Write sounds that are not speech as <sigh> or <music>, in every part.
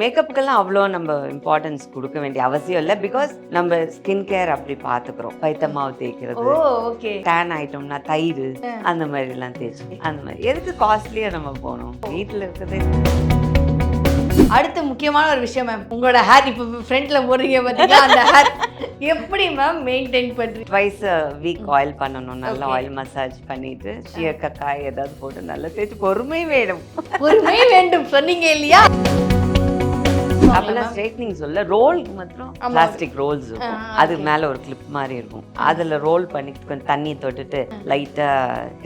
மேக்கப்புக்கெல்லாம் அவ்வளோ நம்ம இம்பார்ட்டன்ஸ் கொடுக்க வேண்டிய அவசியம் இல்லை பிகாஸ் நம்ம ஸ்கின் கேர் அப்படி பார்த்துக்கிறோம். பைத்தமாவு தேய்க்கிறது ஓகே டேன் ஆயிட்டோம்னா தயிர் அந்த மாதிரி எல்லாம் தேய்ச்சி அந்த மாதிரி. எதுக்கு காஸ்ட்லியா நம்ம போகணும்? வீட்டில் இருக்கிறதே. அடுத்த முக்கியமான ஒரு விஷயம் மேம் உங்களோட ஹேர் இப்போ ஃப்ரண்ட்ல போடுறீங்க பார்த்தீங்களா அந்த ஹேர் எப்படி மேம் மெயின்டைன் பண்றீங்க? ட்வைஸ் வீக் ஆயில் பண்ணணும். நல்லா. ஆயில் மசாஜ் பண்ணிட்டு சீயக்காய் ஏதாவது போட்டு நல்லா தேய்ச்சி பொறுமை வேணும். பொறுமை வேண்டும். சொன்னீங்க இல்லையா? அப்பெல்லாம் ஸ்ட்ரைட்னிங் சொல்ல ரோலுக்கு மாத்திரம். பிளாஸ்டிக் ரோல்ஸ் இருக்கும். அது மேல ஒரு கிளிப் மாதிரி இருக்கும். அதுல ரோல் பண்ணி கொஞ்சம் தண்ணி தொட்டுட்டு லைட்டா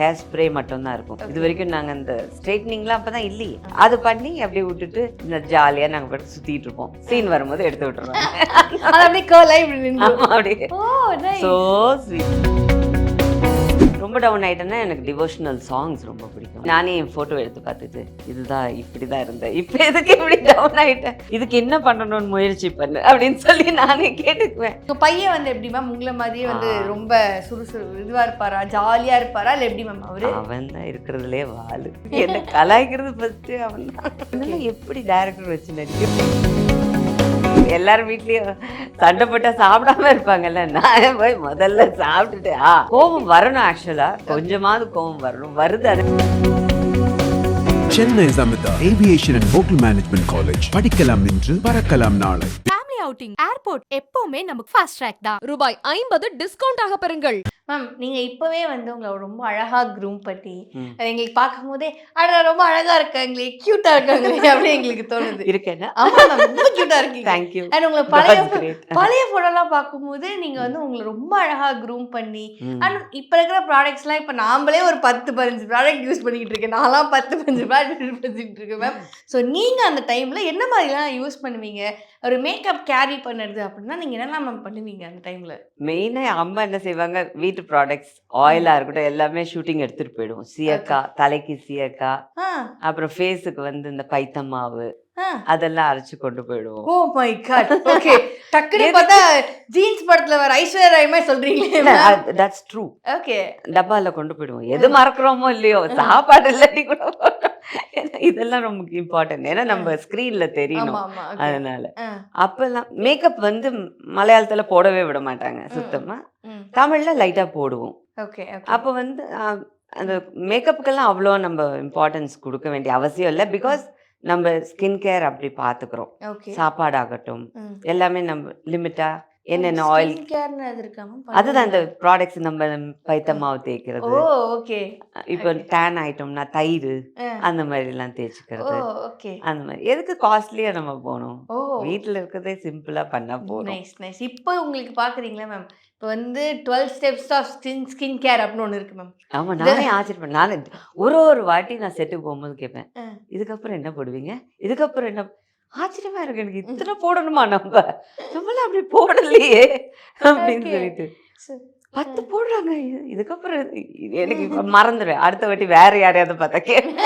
ஹேர் ஸ்ப்ரே மட்டும் தான் இருக்கும். இது வரைக்கும் நாங்க அந்த ஸ்ட்ரைட்னிங்லாம் அப்பதான் இல்லையே. அது பண்ணி அப்படியே விட்டுட்டு இந்த ஜாலியா நாங்க பாட்டு சுத்திட்டு இருப்போம். சீன் வரும்போது எடுத்து விட்டுருவோம் அப்படியே அப்படியே. ஸோ ஸ்வீட் ரொம்ப டவுன் ஆயிட்டேன்னா எனக்கு டிவோஷனல் சாங்ஸ் ரொம்ப பிடிக்கும். நானே என் ஃபோட்டோ எடுத்து பார்த்துட்டு இதுதான் இப்படி தான் இருந்தேன். இப்போ எதுக்கு இப்படி டவுன் ஆயிட்டேன்? இதுக்கு என்ன பண்ணணும்னு முயற்சி பண்ணு? அப்படின்னு சொல்லி நானே கேட்டுக்குவேன். உங்க பையன் வந்து எப்படி மேம் உங்களை மாதிரியே வந்து. ரொம்ப சுறுசுறு இதுவா இருப்பாரா? ஜாலியா இருப்பாரா? இல்ல எப்படி மேம் அவரு? அவன் தான் இருக்கிறதுலே வாளு என்ன கலாய்க்கிறது ஃபர்ஸ்ட் அவன் தான். எப்படி டேரக்டர் வச்சு நடிக்க எல்லாரும் வீட்லயும் சண்டை போட்டா சாப்பிடாம இருப்பாங்கல்ல. நான் போய் முதல்ல சாப்பிட்டுட்டு ஆ கோபம் வரணும் ஆக்சுவலா கொஞ்சமாவது கோபம் வரணும். வருது அது. Chennai Samitha aviation and hotel management college படிக்கலாம் இன்று பறக்கலாம் நாளை. ஃபேமிலி அவுட்டிங் ஏர்போர்ட் எப்பவுமே நமக்கு ஃபாஸ்ட் ட்ராக் தான். ரூபாய் ஐம்பது டிஸ்கவுண்ட் ஆக பெறுங்கள். மேம் நீங்க இப்பவே வந்து உங்களை ரொம்ப அழகா க்ரூம் பண்ணி எங்களுக்கு பார்க்கும் போதே அட ரொம்ப அழகா இருக்காங்களே கியூட்டா இருக்காங்களே அப்படின்னு எங்களுக்கு தோணுது. இருக்கேன்னா ஆமா மேம் ரொம்ப கியூட்டா இருக்கீங்க. தேங்க்யூ அண்ட் உங்களை பழைய. பழைய போட்டோலாம் பார்க்கும்போது நீங்க வந்து உங்களை ரொம்ப அழகா க்ரூம் பண்ணி. அண்ட் இப்ப இருக்கிற ப்ராடக்ட்ஸ்லாம் இப்ப நாமளே ஒரு பத்து பதினஞ்சு ப்ராடக்ட் யூஸ் பண்ணிக்கிட்டு இருக்கேன். நான்லாம் பத்து பதினஞ்சு ப்ராடக்ட் யூஸ் பண்ணிட்டு இருக்கேன் மேம் ஸோ நீங்க அந்த டைம்ல என்ன மாதிரிலாம் யூஸ் பண்ணுவீங்க? ஒரு மேக்கப் கேரி பண்ணுறது அப்படின்னா நீங்க என்னெல்லாம் பண்ணுவீங்க அந்த டைம்ல மெயினா அம்மா என்ன செய்வாங்க வீட்டு ப்ராடக்ட்ஸ் ஆயிலா இருக்கட்டும் எல்லாமே ஷூட்டிங் எடுத்துட்டு போயிடுவோம். சீயக்கா தலைக்கு சீயக்கா ஆ. அப்புறம் ஃபேஸுக்கு வந்து இந்த பைத்தம் மாவு அதெல்லாம் அரைச்சு கொண்டு போயிடுவோம். ஓ மை காட் ஓகே டக்குனு பார்த்தா ஜீன்ஸ் படத்துல வர ஐஸ்வர்யா ராய் மாதிரி சொல்றீங்களே தட்ஸ் ட்ரூ ஓகே டப்பால கொண்டு போயிடுவோம். எது மறக்கிறோமோ இல்லையோ சாப்பாடு இல்லாட்டி கூட <laughs> இதெல்லாம் ரொம்ப இம்பார்ட்டன்ட் ஏன்னா நம்ம ஸ்க்ரீன்ல தெரியணும். அதனால. அப்பெல்லாம் மேக்கப் வந்து மலையாளத்துல போடவே விட மாட்டாங்க சுத்தமா. தமிழ்ல லைட்டா போடுவோம். ஓகே அப்போ வந்து அந்த மேக்கப்புக்கெல்லாம் அவ்வளோ நம்ம இம்பார்ட்டன்ஸ் கொடுக்க வேண்டிய அவசியம் இல்லை. பிகாஸ் நம்ம ஸ்கின் கேர் அப்படி பார்த்துக்கிறோம் சாப்பாடாகட்டும். எல்லாமே நம்ம லிமிட்டா என்னென்ன ஆயில் careன்னு அது இருக்கா? அதுதான் இந்த ப்ராடக்ட்ஸ் நம்ம பைத்த மாவு ஓ தேய்க்கிறது ஓகே இப்போ டேன் ஆயிட்டோம்னா தயிர். அந்த மாதிரி எல்லாம் தேய்ச்சிக்கிறது ஓகே அந்த மாதிரி. எதுக்கு காஸ்ட்லியா நம்ம போகணும்? வீட்டில் இருக்கிறதே சிம்பிளா பண்ணா போதும். நைஸ் நைஸ் இப்போ உங்களுக்கு பாக்குறீங்களா மேம் இப்போ வந்து twelve steps of skin skin care அப்படின்னு ஒன்று இருக்கு மேம் ஆமா நானே ஆச்சரியப்பேன் நானே ஒரு ஒரு வாட்டி நான் செட்டுக்கு போகும்போது கேட்பேன். இதுக்கப்புறம் என்ன போடுவீங்க? இதுக்கப்புறம் என்ன ஆச்சரியமா இருக்கு. எனக்கு இத்தனை போடணுமா நம்ம? நம்மளாம் அப்படி போடலையே அப்படின்னு. சொல்லிட்டு. பத்து போடுறாங்க. இது- இதுக்கப்புறம் இது- எனக்கு மறந்துடுவேன் அடுத்த வாட்டி வேற யாரையாவது பார்த்தா கேட்பேன்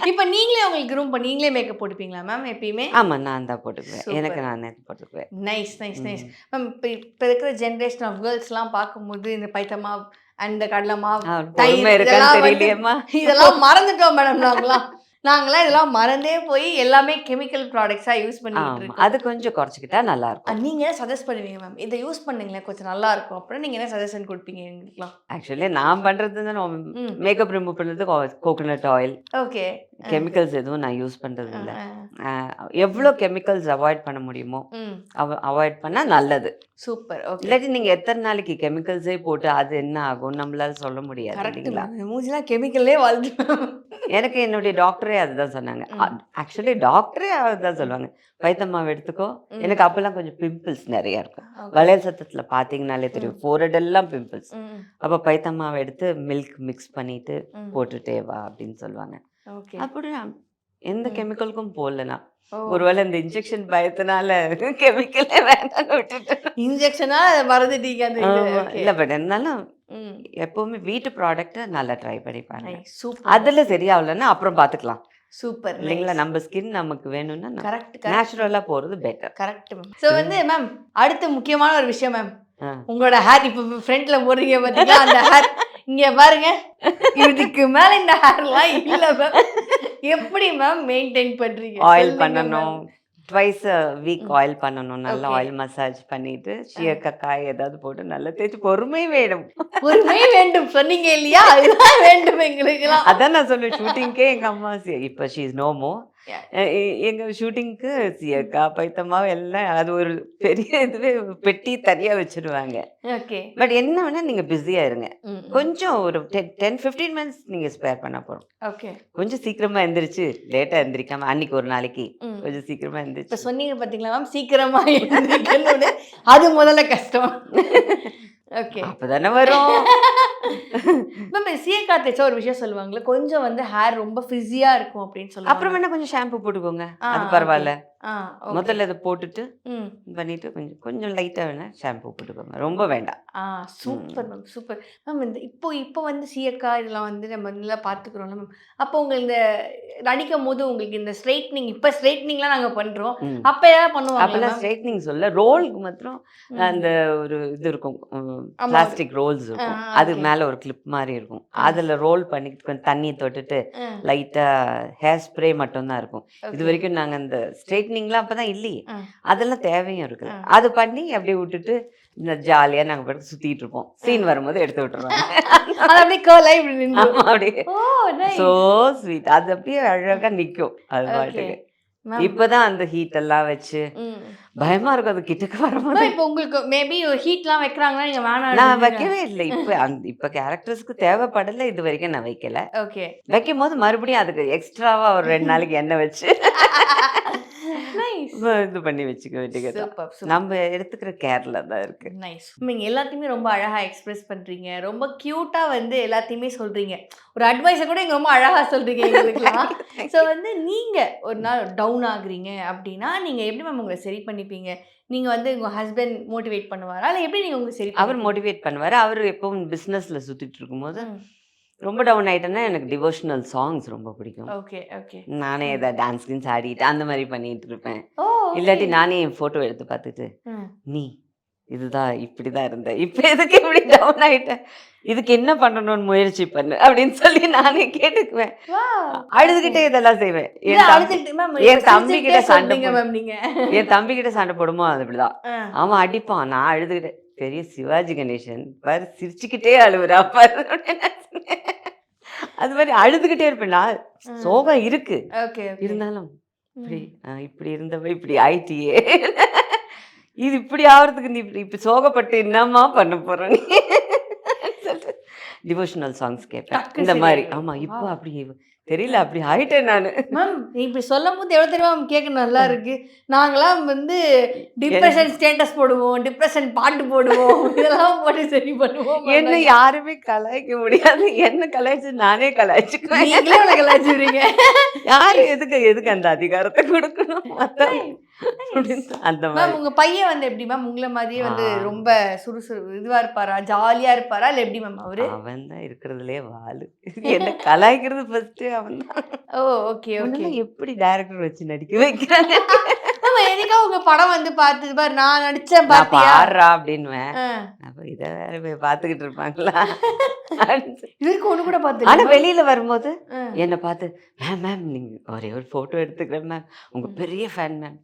<laughs> இப்போ நீங்களே உங்களுக்கு ரூம் நீங்களே மேக்கப் போட்டுப்பீங்களா மேம் எப்பயுமே? ஆமா நான் தான் போட்டுக்குவேன். எனக்கு நான் போட்டுக்குவேன். Nice nice nice. மேம் இப்போ இப்போ இருக்கிற ஜென்ரேஷன் ஆஃப் கேர்ள்ஸ்லாம் பார்க்கும்போது இந்த பைத்த மாவு அண்ட் கடலை மாவு ஆ, தயிர் பொறுமை இருக்கான்னு இதெல்லாம் வந்து- தெரியலையேம்மா. இதெல்லாம் மறந்துட்டோம் மேடம் நாங்களாம் நாங்களாம் இதெல்லாம் மறந்தே போய் எல்லாமே கெமிக்கல் ப்ராடக்ட்ஸா யூஸ் இருக்கோம். அது கொஞ்சம் குறைச்சிக்கிட்டா நல்லா இருக்கும் நீங்க என்ன சஜஸ்ட் பண்ணுவீங்க மேம் இதை யூஸ் பண்ணுங்களேன் கொஞ்சம் நல்லா இருக்கும் அப்புறம் நீங்க என்ன சஜஷன் கொடுப்பீங்க எங்களுக்குலாம் ஆக்சுவலி நான் பண்றது ம். மேக்கப் ரிமூவ் பண்றது கோகோனட் ஆயில் ஓகே கெமிக்கல்ஸ் எதுவும் நான் யூஸ் பண்றது இல்ல. எவ்வளோ கெமிக்கல்ஸ் அவாய்ட் பண்ண முடியுமோ அவாய்ட் பண்ணா நல்லது. சூப்பர். இல்லாட்டி நீங்க எத்தனை நாளைக்கு கெமிக்கல்ஸே போட்டு அது என்ன ஆகும் நம்மளால சொல்ல முடியாது இல்லைங்களா? மூஞ்சிலாம் கெமிக்கல்லே வாழ்ந்து எனக்கு என்னுடைய டாக்டரே அதுதான் சொன்னாங்க. ஆக்சுவலி டாக்டரே அதுதான் சொல்லுவாங்க. பைத்தம்மாவை எடுத்துக்கோ. எனக்கு அப்பெல்லாம் கொஞ்சம் பிம்பிள்ஸ் நிறைய இருக்கும். வளையல் சத்தத்துல பாத்தீங்கனாலே தெரியும். ஃபோரட் எல்லாம் பிம்பிள்ஸ் அப்ப பைத்தம்மாவை எடுத்து மில்க் மிக்ஸ் பண்ணிட்டு போட்டுட்டே வா அப்படின்னு சொல்லுவாங்க. நான் எந்த. கெமிக்கலுக்கும் போடலனா ஒருவேளை இந்த இன்ஜெக்ஷன் பயத்தினால கெமிக்கலே வேண்டாம்னு விட்டுட்டேன் இன்ஜெக்ஷனா மறந்துட்டீங்க அந்த. இல்ல பட் இருந்தாலும் எப்பவுமே வீட்டு ப்ராடக்ட்டை நல்லா ட்ரை பண்ணி பாருங்க. சூப்பர். அதுல சரியாகலன்னா அப்புறம் பாத்துக்கலாம். சூப்பர். இல்லைங்களா? நம்ம ஸ்கின் நமக்கு வேணும்னா கரெக்ட் நேச்சுரலா போறது பெட்டர் கரெக்ட் மேம் ஸோ வந்து மேம் அடுத்த முக்கியமான ஒரு விஷயம் மேம் உங்களோட ஹேர் இப்போ ஃப்ரண்ட்ல போடுறீங்க பார்த்தீங்களா அந்த ஹேர் இங்க பாருங்க. இதுக்கு மேல இந்த ஹேர்லாம் இல்ல மேம் எப்படி மேம் மெயின்டைன் பண்றீங்க? ஆயில் பண்ணணும். ட்வைஸ் வீக் ஆயில் பண்ணணும். நல்லா. ஆயில் மசாஜ் பண்ணிட்டு சீயக்காய் காய் ஏதாவது போட்டு நல்லா தேய்ச்சி பொறுமை வேணும். பொறுமை வேண்டும். சொன்னீங்க இல்லையா? அதுதான் வேண்டும் எங்களுக்குலாம் அதான் நான் சொல்லுவேன் ஷூட்டிங்க்கே எங்க அம்மா இப்ப ஷீ இஸ் நோமோ Yeah. எங்க ஷூட்டிங்க்கு சீயக்கா பைத்தம்மா எல்லாம் அது ஒரு பெரிய இதுவே பெட்டி தனியா வச்சிருவாங்க. ஓகே. பட் என்ன வேணா நீங்க பிஸியா இருங்க கொஞ்சம் ஒரு டென் டென் ஃபிஃப்டீன் மினிட்ஸ் நீங்க ஸ்பேர் பண்ண போறோம் ஓகே. கொஞ்சம் சீக்கிரமா எந்திரிச்சு லேட்டா எந்திரிக்காம அன்னைக்கு ஒரு நாளைக்கு கொஞ்சம் சீக்கிரமா இப்ப எந்திரிச்சு சொன்னீங்க பாத்தீங்களா மேம்? சீக்கிரமா எழுந்திருக்கணும்னு அது முதல்ல கஷ்டம். <laughs> ஓகே. அப்பதானே வரும். <laughs> மேம் சீயக்கா தேய்ச்சா ஒரு விஷயம் சொல்லுவாங்கல்ல கொஞ்சம் வந்து ஹேர் ரொம்ப ஃபிஸியா இருக்கும் அப்படின்னு சொல்லுவாங்க. அப்புறம் வேணா கொஞ்சம் ஷாம்பு போட்டுக்கோங்க. அது பரவாயில்ல. முதல்ல இதை போட்டுட்டு பண்ணிட்டு கொஞ்சம் கொஞ்சம் லைட்டா வேணா ஷாம்பு போட்டுக்கோங்க. ரொம்ப வேண்டாம். ஆ சூப்பர் மேம் சூப்பர் மேம் இந்த இப்போ இப்போ வந்து சீயக்கா இதெல்லாம் வந்து நம்ம நல்லா பார்த்துக்குறோம்ல மேம் அப்போ உங்களுக்கு இந்த நடிக்கும் போது உங்களுக்கு இந்த ஸ்ட்ரைட்னிங் இப்போ ஸ்ட்ரைட்னிங்லாம் நாங்கள் பண்ணுறோம். அப்போ ஏதாவது பண்ணுவாங்க அப்பெல்லாம் ஸ்ட்ரைட்னிங் சொல்ல ரோலுக்கு மாத்திரம் அந்த ஒரு இது இருக்கும். பிளாஸ்டிக் ரோல்ஸ் இருக்கும். அது. மேல ஒரு கிளிப் மாதிரி இருக்கும். அதுல ரோல் பண்ணி கொஞ்சம் தண்ணி தொட்டுட்டு ஆ. லைட்டா ஹேர் ஸ்ப்ரே மட்டும் தான் இருக்கும். இது வரைக்கும் நாங்க அந்த ஸ்ட்ரைட்னிங்லாம் அப்பதான் இல்லையே. ஆ. அதெல்லாம் தேவையும் இருக்குது. அது பண்ணி அப்படியே விட்டுட்டு இந்த ஜாலியா நாங்க பாட்டு சுத்திட்டு இருப்போம். சீன் வரும்போது எடுத்து விட்டுருவாங்க. அது அப்படியே அப்படியே. சோ ஸ்வீட் அது அப்படியே அழகா நிக்கும். அது. பாட்டுக்கு. இப்பதான் அந்த ஹீட் எல்லாம் வச்சு. பயமா இருக்கும் அது கிட்டக்க வரும்போது. இப்போ உங்களுக்கு மேபி ஹீட்லாம் வைக்கிறாங்கன்னா நீங்க வேணாம் நான் வைக்கவே இல்லை. இப்ப அந்த இப்ப கேரக்டர்ஸ்க்கு தேவைப்படல. இது வரைக்கும் நான் வைக்கல. ஓகே வைக்கும் போது மறுபடியும் அதுக்கு எக்ஸ்ட்ராவா ஒரு ரெண்டு <laughs> நாளைக்கு எண்ணெய் வச்சு. இது பண்ணி வச்சுக்க வேண்டியது நம்ம எடுத்துக்கிற கேர்ல தான் இருக்கு. நைஸ் நீங்க எல்லாத்தையுமே ரொம்ப அழகா எக்ஸ்பிரஸ் பண்றீங்க. ரொம்ப கியூட்டா வந்து எல்லாத்தையுமே சொல்றீங்க. ஒரு அட்வைஸை கூட நீங்க ரொம்ப அழகா சொல்றீங்க எங்களுக்குலாம் ஸோ வந்து நீங்க ஒரு நாள் டவுன் ஆகுறீங்க அப்படின்னா நீங்க எப்படி மேம் உங்களை சரி பண்ணிப்பீங்க? நீங்க வந்து உங்க ஹஸ்பண்ட் மோட்டிவேட் பண்ணுவாரா? இல்லை எப்படி நீங்க உங்க சரி அவர் மோட்டிவேட் பண்ணுவாரு. அவர் எப்பவும் பிசினஸ்ல சுத்திட்டு இருக்கும்போது ரொம்ப டவுன் ஆயிட்டேன்னா எனக்கு டிவோஷனல் சாங்ஸ் ரொம்ப பிடிக்கும். ஓகே ஓகே நானே ஏதாவது டான்ஸ் கின்ஸ் ஆடிட்டு அந்த மாதிரி பண்ணிட்டு இருப்பேன். இல்லாட்டி நானே என் போட்டோ எடுத்து பார்த்துட்டு. நீ இதுதான் இப்படிதான் இருந்த. இப்ப எதுக்கு இப்படி டவுன் ஆயிட்ட? இதுக்கு என்ன பண்ணணும்னு முயற்சி பண்ணு அப்படின்னு சொல்லி நானே கேட்டுக்குவேன். அழுதுகிட்டே இதெல்லாம் செய்வேன். என் தம்பி கிட்ட சண்டை என் தம்பி கிட்ட சண்டை போடுமோ அது அப்படிதான் ஆ. அவன் அடிப்பான் நான் அழுதுகிட்டே பெரிய சிவாஜி கணேசன் பாரு சிரிச்சுக்கிட்டே அழுவுறா பாரு. அது மாதிரி அழுதுகிட்டே இருப்பேன். நான் சோகம் இருக்கு. இருந்தாலும் இப்படி இப்படி இருந்தவ இப்படி ஆயிட்டியே. இது இப்படி ஆவறதுக்கு நீ இப்படி இப்படி சோகப்பட்டு என்னம்மா பண்ண போற நீ? டிவோஷனல் சாங்ஸ் கேட்பேன் இந்த மாதிரி. சரியாயிடும். ஆமா இப்போ. அப்படி தெரியல அப்படி ஆயிட்டேன் நானு. மேம் இப்படி சொல்லும் போது எவ்வளோ தெரியுமா கேட்க நல்லா இருக்கு. நாங்களாம் வந்து டிப்ரெஷன் ஸ்டேட்டஸ் போடுவோம் டிப்ரெஷன் பாட்டு போடுவோம் <laughs> இதெல்லாம் போட்டு சரி பண்ணுவோம் என்ன யாருமே கலாய்க்க முடியாது. என்ன கலாய்ச்சு நானே உனக்கு கலாச்சிடுறீங்க யாரு எதுக்கு எதுக்கு அந்த அதிகாரத்தை கொடுக்கணும்? அந்த மேம் உங்க பையன் வந்து எப்படி மேம் உங்களை மாதிரியே வந்து. ரொம்ப சுறுசுறு இதுவா இருப்பாரா? ஜாலியா இருப்பாரா? இல்ல எப்படி மேம் அவரு? அவன் தான் இருக்கிறதுலே வாலு. என்ன கலாய்க்கிறது ஃபர்ஸ்ட் அவன் தான். ஓ ஓகே ஓகே எப்படி டைரக்டர் வச்சு நடிக்க வைக்கிறாங்க? ஆமா எதுக்கா உங்க படம் வந்து பார்த்து பாரு நான் நடிச்சேன் பாடுறா அப்படின்னுவேன். அப்ப இத வேற போய் பாத்துக்கிட்டு இருப்பாங்களா. இதுக்கு ஒண்ணு கூட ஆனா பார்த்து வெளியில வரும்போது என்னை பார்த்து மேம் மேம் நீங்க ஒரே ஒரு போட்டோ எடுத்துக்கிறேன் மேம் உங்க பெரிய ஃபேன் மேம்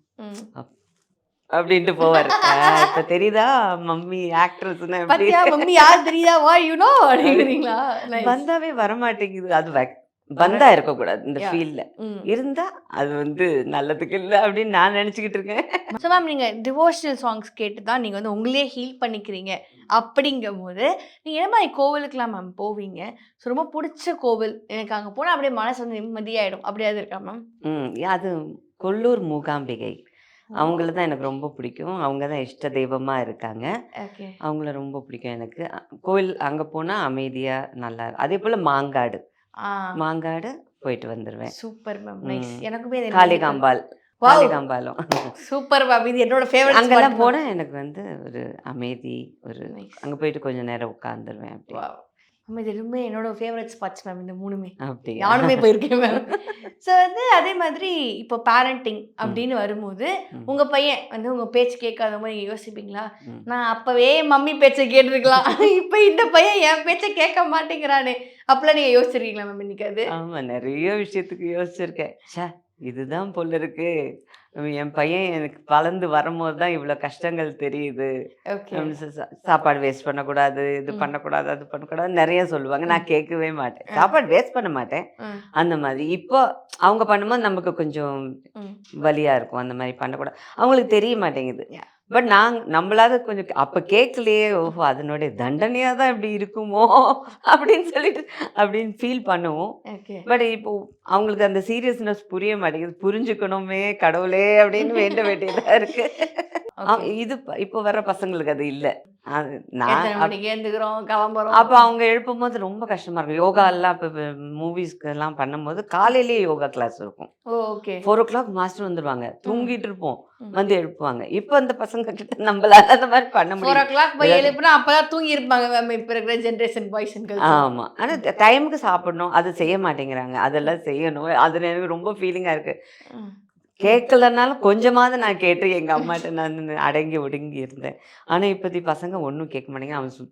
அப்படின்ட்டு போவாரு. இப்ப தெரியுதா? மம்மி ஆக்ட்ரஸ்னா பாத்தியா? மம்மி யார் தெரியுதா? வா யூ நோ அப்படிங்கிறீங்களா. வந்தாவே வரமாட்டேங்குது. அது வந்தா இருக்கக்கூடாது இந்த. ஃபீல்ட்ல. இருந்தா அது வந்து நல்லதுக்கு இல்லை அப்படின்னு நான் நினைச்சுக்கிட்டு இருக்கேன். ஸோ மேம் நீங்கள் டிவோஷனல் சாங்ஸ் கேட்டு தான் நீங்கள் வந்து உங்களையே ஹீல் பண்ணிக்கிறீங்க அப்படிங்கும் போது நீங்கள் என்ன மாதிரி கோவிலுக்குலாம் மேம் போவீங்க? ஸோ ரொம்ப பிடிச்ச கோவில். எனக்கு அங்கே போனால் அப்படியே மனசு வந்து நிம்மதியாயிடும். அப்படியாவது இருக்கா மேம் ம் அது கொல்லூர் மூகாம்பிகை. அவங்கள தான் எனக்கு ரொம்ப பிடிக்கும். அவங்க தான் இஷ்ட தெய்வமா இருக்காங்க. அவங்கள ரொம்ப பிடிக்கும் எனக்கு. கோயில் அங்க போனா அமைதியா நல்லா இருக்கு. அதே போல மாங்காடு. மாங்காடு போயிட்டு வந்துருவேன். Super ma'am. எனக்குமே காளிகாம்பால். காளிகாம்பாலம் super ma'am. இது என்னோட ஃபேவரட் அங்கெல்லாம் போனா எனக்கு வந்து ஒரு அமைதி ஒரு. அங்க போயிட்டு கொஞ்ச நேரம் உட்காந்துருவேன் அப்படி மேம் இது எதுவுமே என்னோட ஃபேவரட் ஸ்பாட்ஸ் மேம் இந்த மூணுமே. அப்படி நானுமே போயிருக்கேன் மேம் ஸோ <laughs> வந்து அதே மாதிரி இப்போ பேரண்டிங் அப்படின்னு வரும்போது ம். உங்க பையன் வந்து உங்க பேச்சு கேட்காத மாதிரி யோசிப்பீங்களா. நான் அப்பவே மம்மி பேச்சை கேட்டிருக்கலாம். <laughs> இப்போ இந்த பையன் என் பேச்சை கேட்க மாட்டேங்கிறானே. அப்பெல்லாம் நீங்க யோசிச்சிருக்கீங்களா மேம் இன்னைக்கு அது? ஆமா நிறைய விஷயத்துக்கு யோசிச்சிருக்கேன். ச்சே இதுதான் போல இருக்கு. என் பையன் எனக்கு வளர்ந்து வரும்போது தான் இவ்வளோ கஷ்டங்கள் தெரியுது. சாப்பாடு வேஸ்ட் பண்ணக்கூடாது இது. பண்ணக்கூடாது அது பண்ணக்கூடாது நிறைய சொல்லுவாங்க. நான் கேட்கவே மாட்டேன். சாப்பாடு வேஸ்ட் பண்ண மாட்டேன். அந்த மாதிரி. இப்போ அவங்க பண்ணும்போது நமக்கு கொஞ்சம் வலியா இருக்கும். அந்த மாதிரி பண்ணக்கூடாது. அவங்களுக்கு தெரிய மாட்டேங்குது. பட் நாங்க நம்மளாவது கொஞ்சம் அப்ப கேட்கலையே ஓஹோ அதனுடைய தண்டனையா தான் இப்படி இருக்குமோ? அப்படின்னு சொல்லிட்டு அப்படின்னு ஃபீல் பண்ணுவோம். பட் இப்போ அவங்களுக்கு அந்த சீரியஸ்னஸ் புரிய மாட்டேங்குது. புரிஞ்சுக்கணுமே கடவுளே அப்படின்னு வேண்ட வேண்டியதா இருக்கு. <laughs> இது இப்போ வர பசங்களுக்கு அது இல்ல. அப்ப அவங்க எழுப்பும் போது ரொம்ப கஷ்டமா இருக்கும். யோகா எல்லாம் இப்போ மூவிஸ்க்கு எல்லாம் பண்ணும்போது காலையிலேயே யோகா கிளாஸ் இருக்கும். ஃபோர் ஓ கிளாக் மாஸ்டர் வந்துருவாங்க. தூங்கிட்டு இருப்போம். வந்து எழுப்புவாங்க. இப்போ அந்த பசங்க கிட்ட நம்மளால அந்த மாதிரி பண்ண ஃபோர் ஓ முடியும் கிளாக் போய் எழுப்புனா அப்பதான் தூங்கி இருப்பாங்க இப்ப இருக்கிற ஜென்ரேஷன் பாய்ஸ் ஆமா. ஆனா டைமுக்கு சாப்பிடணும். அது செய்ய மாட்டேங்கிறாங்க. அதெல்லாம் செய்யணும். அதுல எனக்கு ரொம்ப ஃபீலிங்கா இருக்கு. கேட்கலனாலும் கொஞ்சமாவது நான் கேட்டு எங்க அம்மாட்ட நான் அடங்கி ஒடுங்கி இருந்தேன். ஆனா இப்போதி பசங்க ஒன்றும் கேட்க மாட்டேங்க அவன்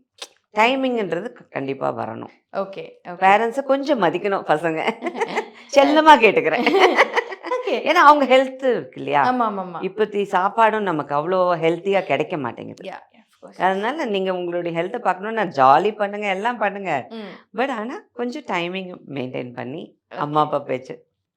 டைமிங்ன்றது கண்டிப்பா வரணும். ஓகே பேரண்ட்ஸை கொஞ்சம் மதிக்கணும் பசங்க. <laughs> செல்லமா கேட்டுக்கிறேன். ஏன்னா அவங்க ஹெல்த் இருக்கு இல்லையா? இப்போத்தி சாப்பாடும் நமக்கு அவ்வளோ ஹெல்த்தியா கிடைக்க மாட்டேங்குது. அதனால நீங்க உங்களுடைய ஹெல்த்தை பார்க்கணும்னா ஜாலி பண்ணுங்க எல்லாம் பண்ணுங்க. பட் ஆனா கொஞ்சம் டைமிங் மெயின்டைன் பண்ணி அம்மா அப்பா பேச்சு.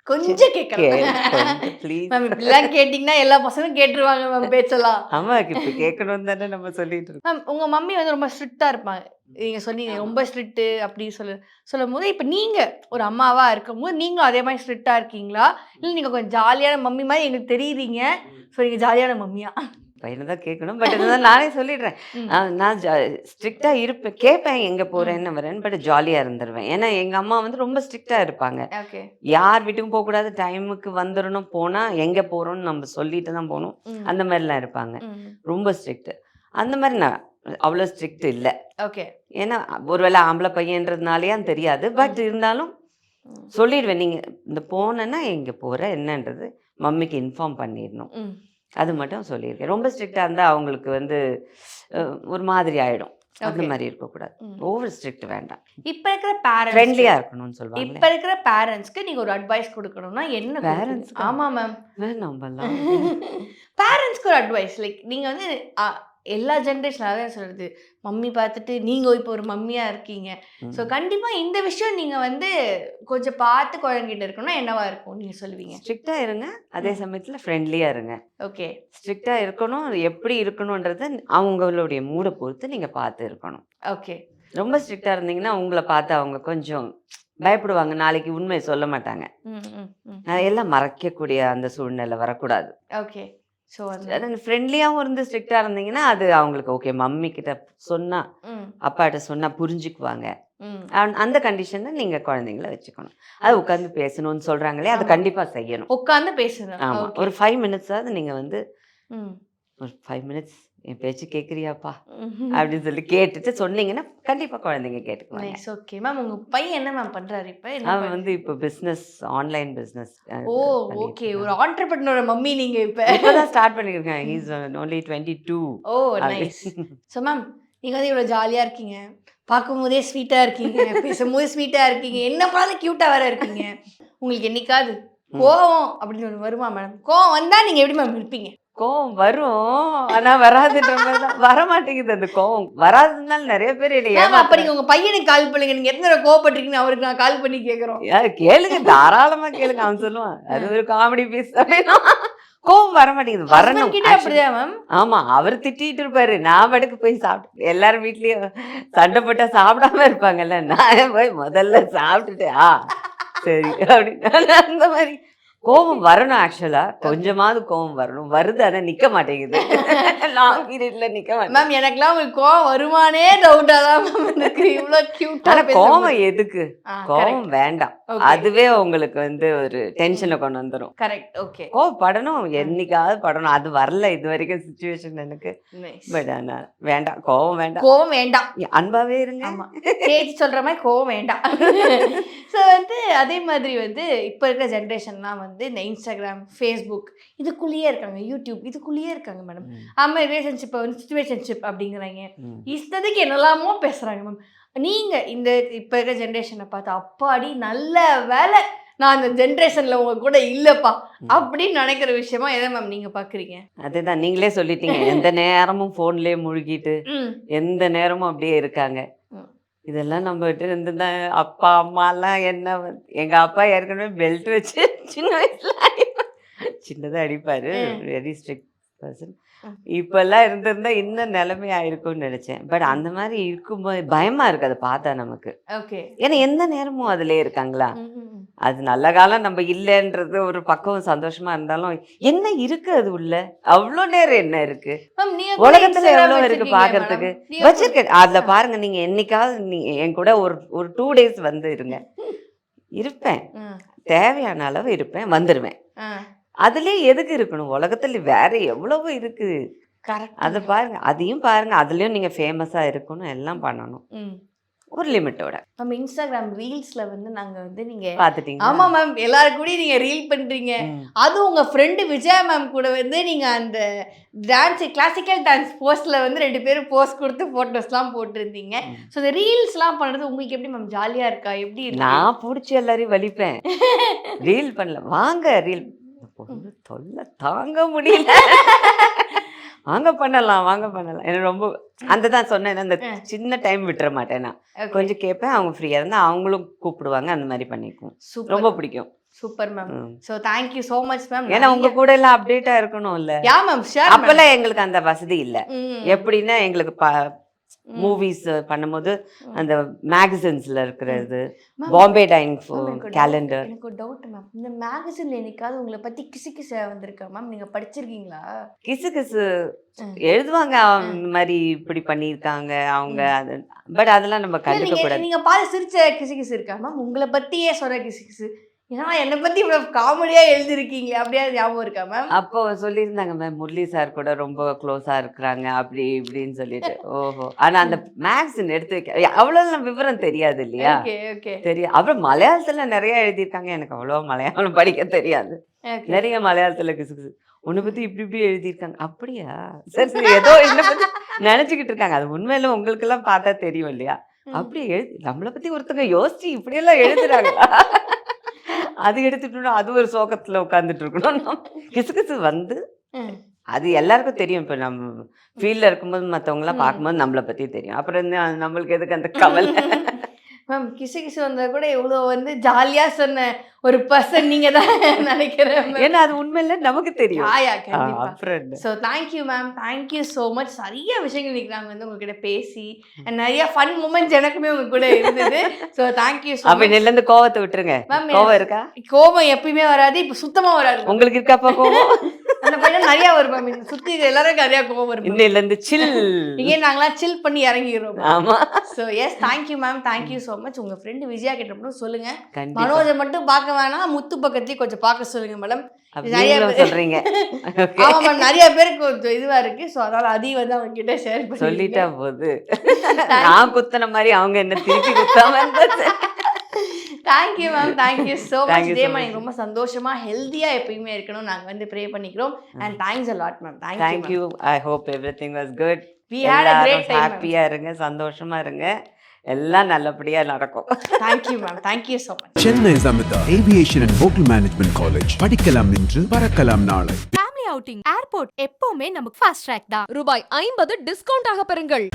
கொஞ்சம் கேட்கலாம். <laughs> இப்படிலாம் கேட்டிங்கன்னா எல்லா பசங்களும் கேட்டுருவாங்க மேம் பேச்சலாம் ஆமா இப்ப கேட்கணும் தானே நம்ம சொல்லிட்டு இருக்கோம். மேம் உங்க மம்மி வந்து ரொம்ப ஸ்ட்ரிக்டா இருப்பாங்க. நீங்க சொன்னீங்க ரொம்ப ஸ்ட்ரிக்ட்டு அப்படி சொல்லு சொல்லும் போது இப்போ நீங்க ஒரு அம்மாவா இருக்கும்போது நீங்களும் அதே மாதிரி ஸ்ட்ரிக்டா இருக்கீங்களா? இல்லை நீங்க கொஞ்சம் ஜாலியான மம்மி மாதிரி எங்களுக்கு தெரியுறீங்க. ஸோ நீங்க ஜாலியான மம்மியா? பையனை தான் கேட்கணும். பட் இருந்தாலும் நானே சொல்லிடுறேன். நான் ஸ்ட்ரிக்டா இருப்பேன். கேட்பேன் எங்க போறேன் என்ன வரேன் பட் ஜாலியா இருந்துருவேன். ஏன்னா எங்க அம்மா வந்து ரொம்ப ஸ்ட்ரிக்டா இருப்பாங்க. யார் வீட்டுக்கும் போகக்கூடாது. டைமுக்கு வந்துடணும் போனா எங்க போறோம்னு நம்ம சொல்லிட்டு தான் போகணும். அந்த மாதிரிலாம் இருப்பாங்க. ரொம்ப ஸ்ட்ரிக்ட் அந்த மாதிரி நான் அவ்வளோ ஸ்ட்ரிக்ட் இல்லை. ஓகே. ஏன்னா ஒருவேளை ஆம்பளை பையன்றதுனாலயான்னு தெரியாது. பட் இருந்தாலும் சொல்லிடுவேன். நீங்க இந்த போனேன்னா எங்க போற? என்னன்றது? மம்மிக்கு இன்ஃபார்ம் பண்ணிடணும். அது மட்டும் சொல்லியிருக்கேன். ரொம்ப ஸ்ட்ரிக்டாக இருந்தால் அவங்களுக்கு வந்து ஒரு மாதிரி ஆயிடும். அந்த. மாதிரி இருக்கக்கூடாது. ஓவர் ஸ்ட்ரிக்ட் வேண்டாம். இப்போ இருக்கிற பேரண்ட்ஸ் ஃப்ரெண்ட்லியாக இருக்கணும்னு சொல்லுவாங்க இப்போ இருக்கிற பேரண்ட்ஸ்க்கு நீங்க ஒரு அட்வைஸ் கொடுக்கணும்னா என்ன கொடுப்பீங்க? <laughs> Parentsக்கு? ஆமா மேம் வேணாம்பலாம் பேரண்ட்ஸ்க்கு ஒரு அட்வைஸ் லைக் நீங்கள் வந்து எல்லா ஜென்ரேஷன் அதான் சொல்கிறது மம்மி பார்த்துட்டு நீங்கள் இப்போ ஒரு மம்மியாக இருக்கீங்க. ஸோ கண்டிப்பாக இந்த விஷயம் நீங்கள் வந்து கொஞ்சம் பார்த்து குழந்தைகிட்ட இருக்கணும்னா என்னவா இருக்கும் நீங்கள் சொல்லுவீங்க? ஸ்ட்ரிக்டாக இருங்க. அதே சமயத்தில் ஃப்ரெண்ட்லியாக இருங்க. ஓகே. ஸ்ட்ரிக்டாக இருக்கணும். எப்படி இருக்கணுன்றத அவங்களுடைய மூடை பொறுத்து நீங்கள் பார்த்து இருக்கணும். ஓகே. ரொம்ப ஸ்ட்ரிக்டாக இருந்தீங்கன்னா உங்களை பார்த்து அவங்க கொஞ்சம் பயப்படுவாங்க. நாளைக்கு உண்மை சொல்ல மாட்டாங்க. ம் ம் ம். அதையெல்லாம் மறைக்கக்கூடிய அந்த சூழ்நிலை வரக்கூடாது. ஓகே. ஸோ அது ஃப்ரெண்ட்லியாகவும் இருந்து ஸ்ட்ரிக்டாக இருந்தீங்கன்னா அது அவங்களுக்கு ஓகே மம்மி கிட்ட சொன்னா ம். அப்பாட்ட சொன்னா புரிஞ்சுக்குவாங்க. அந்த- கண்டிஷன்ல நீங்க குழந்தைங்கள வச்சுக்கணும். அது உட்காந்து பேசணும்னு சொல்றாங்களே அதை. கண்டிப்பா செய்யணும். உட்காந்து பேசுங்க ஆமா. ஒரு ஃபைவ் மினிட்ஸாவது நீங்க வந்து ஒரு ஃபைவ் மினிட்ஸ் என் பேச்சு கேட்குறியாப்பா அப்படின்னு சொல்லி கேட்டுட்டு சொன்னீங்கன்னா கண்டிப்பா குழந்தைங்க கேட்டுக்குவாங்க. நைஸ். ஓகே. மேம் உங்க பையன் என்ன மேம் பண்றாரு இப்போ? அவன் வந்து இப்போ business online business oh okay. ஒரு ஆண்டர்பிரினர் மம்மி நீங்க இப்போ. இப்போதான் ஸ்டார்ட் பண்ணியிருக்கேன் he's only twenty two oh nice. So ma'am நீங்கள் வந்து இவ்வளோ ஜாலியாக இருக்கீங்க. பார்க்கும்போதே ஸ்வீட்டாக இருக்கீங்க. பேசும்போது ஸ்வீட்டாக இருக்கீங்க. என்ன பண்ணாலும் க்யூட்டாக வேற இருக்கீங்க. உங்களுக்கு என்னைக்காவது கோவம் அப்படின்னு ஒன்று வருமா மேடம்? கோவம் வந்தால் நீங்கள் எப்படி மேம் இருப்பீங்க? கோவம் வரும். ஆனா வராதுன்ற மாதிரி தான். வர மாட்டேங்குது அந்த கோவம். வராததுனால நிறைய பேர் மேம் அப்போ. நீங்கள் உங்கள் பையனுக்கு கால் பண்ணுங்க. நீங்கள் எத்தனை கோவப்பட்டிருக்கீங்கன்னு அவருக்கு நான் கால் பண்ணி கேட்குறோம் யா, கேளுங்க. தாராளமா கேளுங்க. அவன் சொல்லுவான். அது ஒரு காமெடி பீஸ் அப்படின்னா. கோவம் வர மாட்டேங்குது வரணும் அப்படிதான் மேம் ஆமா அவர் திட்டிட்டு இருப்பாரு. நான் படுக்கு போய் சாப்பிட்டு எல்லாரும் வீட்லயும் சண்டை போட்டா சாப்பிடாம இருப்பாங்கல்ல. நான் போய் முதல்ல சாப்பிட்டுட்டு ஆ சரி அப்படின்னு அந்த மாதிரி. கோபம் வரணும் ஆக்சுவலா கொஞ்சமாவது கோபம் வரணும். வருது ஆனா நிக்க மாட்டேங்குது. <laughs> லாங் பீரியட்ல நிக்க மேம் எனக்குலாம் உங்களுக்கு கோவம் வருமானே டவுட்டாக தான் மேம் இருக்கு இவ்வளோ ஆனா க்யூட்டாக கோபம் எதுக்கு? கோபம் வேண்டாம். அதுவே உங்களுக்கு வந்து ஒரு டென்ஷனை கொண்டு வந்துரும். கரெக்ட் ஓகே கோவப்படணும். என்னைக்காவது படணும். அது வரல இது வரைக்கும் சுச்சுவேஷன் எனக்கு. பட் ஆனா வேண்டாம். கோவம் வேண்டாம். கோவம் வேண்டாம். அன்பாவே இருங்க. பேச்சு சொல்ற மாதிரி கோவம் வேண்டாம். <laughs> ஸோ வந்து அதே மாதிரி வந்து இப்போ இருக்கிற ஜென்ரேஷன்லாம் வந்து இந்த இன்ஸ்டாகிராம் ஃபேஸ்புக் இதுக்குள்ளேயே இருக்காங்க யூடியூப் இதுக்குள்ளேயே இருக்காங்க மேடம் ம், ஆமா ரிலேஷன்ஷிப்பை வந்து சுச்சுவேஷன்ஷிப் அப்படிங்கிறாங்க. இஷ்டத்துக்கு என்னெல்லாமோ பேசுறாங்க மேம் நீங்க இந்த இப்போ இருக்கிற ஜென்ரேஷனை பார்த்து அப்பாடி நல்ல வேலை. நான் அந்த ஜென்ரேஷன்ல உங்க கூட இல்லப்பா அப்படின்னு நினைக்கிற விஷயமா எதை மேம் நீங்க பாக்குறீங்க அதுதான் நீங்களே சொல்லிட்டீங்க. எந்த நேரமும் ஃபோன்லேயே முழுகிட்டு எந்த நேரமும் அப்படியே இருக்காங்க. இதெல்லாம் நம்ம கிட்ட இருந்து தான் அப்பா அம்மாலாம் என்ன வந்து- எங்க அப்பா ஏற்கனவே பெல்ட் வச்சு சின்ன வயசுல சின்னதாக அடிப்பாரு. Very strict person. இப்பெல்லாம் இருந்திருந்தா இன்னும் நிலைமை ஆயிருக்கும்னு நினைச்சேன் பட் அந்த மாதிரி இருக்கும்போது பயமா இருக்கு அதை பார்த்தா நமக்கு. ஓகே. ஏன்னா எந்த நேரமும் அதுலயே இருக்காங்களா? அது நல்ல காலம் நம்ம இல்லைன்றது ஒரு பக்கம் சந்தோஷமா இருந்தாலும் என்ன இருக்கு அது உள்ள? அவ்வளோ நேரம் என்ன இருக்கு? உலகத்துல எவ்வளவு இருக்கு பாக்குறதுக்கு? வச்சிருக்கேன். அதுல பாருங்க நீங்க என்னைக்காவது நீங்க என் கூட ஒரு ஒரு டூ டேஸ் வந்து இருங்க. இருப்பேன். தேவையான அளவு இருப்பேன் வந்துருவேன். அதுலயே எதுக்கு இருக்கணும்? உலகத்துல வேற எவ்வளவு இருக்கு. அதை பாருங்க அதையும் பாருங்க அதுலயும் நீங்க ஃபேமஸா இருக்கணும் எல்லாம் பண்ணணும். ஒரு லிமிட்டோட நம்ம இன்ஸ்டாகிராம் ரீல்ஸ்ல வந்து நாங்க வந்து நீங்க பாத்துட்டீங்க ஆமா மேம் எல்லாரும் கூட நீங்க ரீல் பண்றீங்க. அது உங்க ஃப்ரெண்டு விஜயா மேம் கூட வந்து நீங்க அந்த டான்ஸ் கிளாசிக்கல் டான்ஸ் போஸ்ட்ல வந்து ரெண்டு பேரும் போஸ்ட் கொடுத்து போட்டோஸ்லாம் போட்டிருந்தீங்க. ஸோ இந்த ரீல்ஸ்லாம் பண்றது உங்களுக்கு எப்படி மேம் ஜாலியா இருக்கா? எப்படி நான் பிடிச்சி எல்லாரையும் வலிப்பேன். <laughs> ரீல் பண்ணல. வாங்க ரீல் தொல்லை தாங்க முடியல. <laughs> வாங்க பண்ணலாம் வாங்க பண்ணலாம். எனக்கு ரொம்ப அந்த தான் சொன்னேன் அந்த. சின்ன டைம் விட்டுற மாட்டேன் நான். கொஞ்சம் கேட்பேன் அவங்க ஃப்ரீயா இருந்தா அவங்களும் கூப்பிடுவாங்க அந்த மாதிரி பண்ணிக்குவோம். ரொம்ப பிடிக்கும். Super ma'am. So thank you so much ma'am ஏன்னா உங்க கூட எல்லாம் அப்டேட்டா இருக்கணும்ல. யா மேம் அப்பெல்லாம் எங்களுக்கு அந்த வசதி இல்ல. எப்படின்னா எங்களுக்கு மூவிஸ் பண்ணும்போது அந்த மேகசின்ஸ்ல இருக்கிறது பாம்பே டைங் கேலண்டர் எனக்கு ஒரு டவுட் மேம் இந்த மேகசின்ல என்னைக்காவது உங்களை பத்தி கிசு கிச வந்திருக்கா மேம் நீங்க படிச்சிருக்கீங்களா? கிசு கிசு. எழுதுவாங்க இந்த மாதிரி இப்படி பண்ணியிருக்காங்க அவங்க அது பட் அதெல்லாம் நம்ம கண்டுக்க கூடாது நீங்க பார்த்து சிரிச்ச கிசு கிசு இருக்கா மேம் உங்களை பத்தியே சொல்ற கிசு கிசு ஏன்னா என்னை பத்தி இவ்வளவு காமெடியா எழுதிருக்கீங்க. அப்படியே ஞாபகம் இருக்கா மேம் அப்போ சொல்லியிருந்தாங்க மேம் முரளி சார் கூட ரொம்ப க்ளோஸா இருக்கிறாங்க. அப்படி இப்படின்னு சொல்லிட்டு. ஓஹோ. ஆனா அந்த மேக்ஸின் எடுத்து வைக்க அவ்வளவு விவரம் தெரியாது இல்லையா? தெரியும் அப்புறம் மலையாளத்துல நிறைய எழுதியிருக்காங்க. எனக்கு அவ்வளோ மலையாளம் படிக்க தெரியாது. நிறைய மலையாளத்துல கிசு கிசு. உன்னை பத்தி இப்படி இப்படி எழுதியிருக்காங்க. அப்படியா? சரி சரி. ஏதோ என்ன பத்தி நினைச்சுக்கிட்டு இருக்காங்க. அது உண்மையில உங்களுக்கு எல்லாம் பார்த்தா தெரியும் இல்லையா? அப்படி எழுதி நம்மளை பத்தி ஒருத்தங்க யோசிச்சு இப்படியெல்லாம் எழுதுறாங்களா? அது எடுத்துட்டோம்னா அது ஒரு சோகத்துல உட்காந்துட்டு இருக்கணும் கிசுகிசு வந்து. அது எல்லாருக்கும் தெரியும் இப்போ நம்ம ஃபீல்டில் இருக்கும்போது மற்றவங்களாம். பார்க்கும்போது நம்மளை பற்றி தெரியும் அப்புறம் நம்மளுக்கு எதுக்கு அந்த கவலை <laughs> மேம் கிசு கிசு வந்தா கூட இவ்வளோ வந்து ஜாலியா சொன்ன ஒரு பர்சன் நீங்க தான் <laughs> நினைக்கிறேன். ஏன்னா அது உண்மையில நமக்கு தெரியும். ஆயா கண்டிப்பா. So thank you ma'am thank you so much நிறைய விஷயங்கள் இன்னைக்கு நாங்கள் வந்து உங்ககிட்ட பேசி நிறைய ஃபன் மூமெண்ட்ஸ் எனக்குமே உங்க கூட இருந்தது. ஸோ தேங்க்யூ ஸோ அப்ப இன்னில இருந்து கோவத்தை விட்டுருங்க. Ma'am, கோவம் இருக்கா? கோபம் எப்பயுமே வராது இப்போ சுத்தமா வராது. உங்களுக்கு இருக்காப்பா கோவம்? <laughs> அந்த பையன் நிறைய வரும் இந்த சுத்தி எல்லாரும் நிறைய கோபம் வரும். இன்னில இருந்து சில் இங்கே நாங்களாம் சில் பண்ணி இறங்கிடுறோம். ஆமா. So yes thank you ma'am thank you so much உங்க ஃப்ரெண்டு விஜயா கிட்ட மட்டும் சொல்லுங்க. மனோஜை மட்டும் பார்க்க வேணாம். முத்து பக்கத்துலயும் கொஞ்சம் பார்க்க சொல்லுங்க மேடம் நிறைய சொல்றீங்க. <laughs> ஆமா நிறைய பேருக்கு கொஞ்சம் இதுவா இருக்கு. ஸோ அதனால அதையும் வந்து அவங்க கிட்ட ஷேர் பண்ணி சொல்லிட்டா போது. <laughs> நான் குத்துன மாதிரி அவங்க என்ன திருப்பி குத்தாம thank you ma'am thank you so much Thank you so day much. எனக்கு ரொம்ப சந்தோஷமா ஹெல்த்தியா எப்பயுமே இருக்கணும். நாங்க வந்து ப்ரே பண்ணிக்கிறோம். And thanks a lot ma'am thank you thank you I hope everything was good we had a great time ஹாப்பியா இருங்க சந்தோஷமா இருங்க. எல்லாம் நல்லபடியா நடக்கும். Thank you ma'am thank you so much Chennai Samitha aviation and hotel management college படிக்கலாம் இன்று பறக்கலாம் நாளை. ஃபேமிலி அவுட்டிங் ஏர்போர்ட் எப்பவுமே நமக்கு ஃபாஸ்ட் ட்ராக் தான். ரூபாய் ஐம்பது டிஸ்கவுண்ட் ஆக பெறுங்கள்.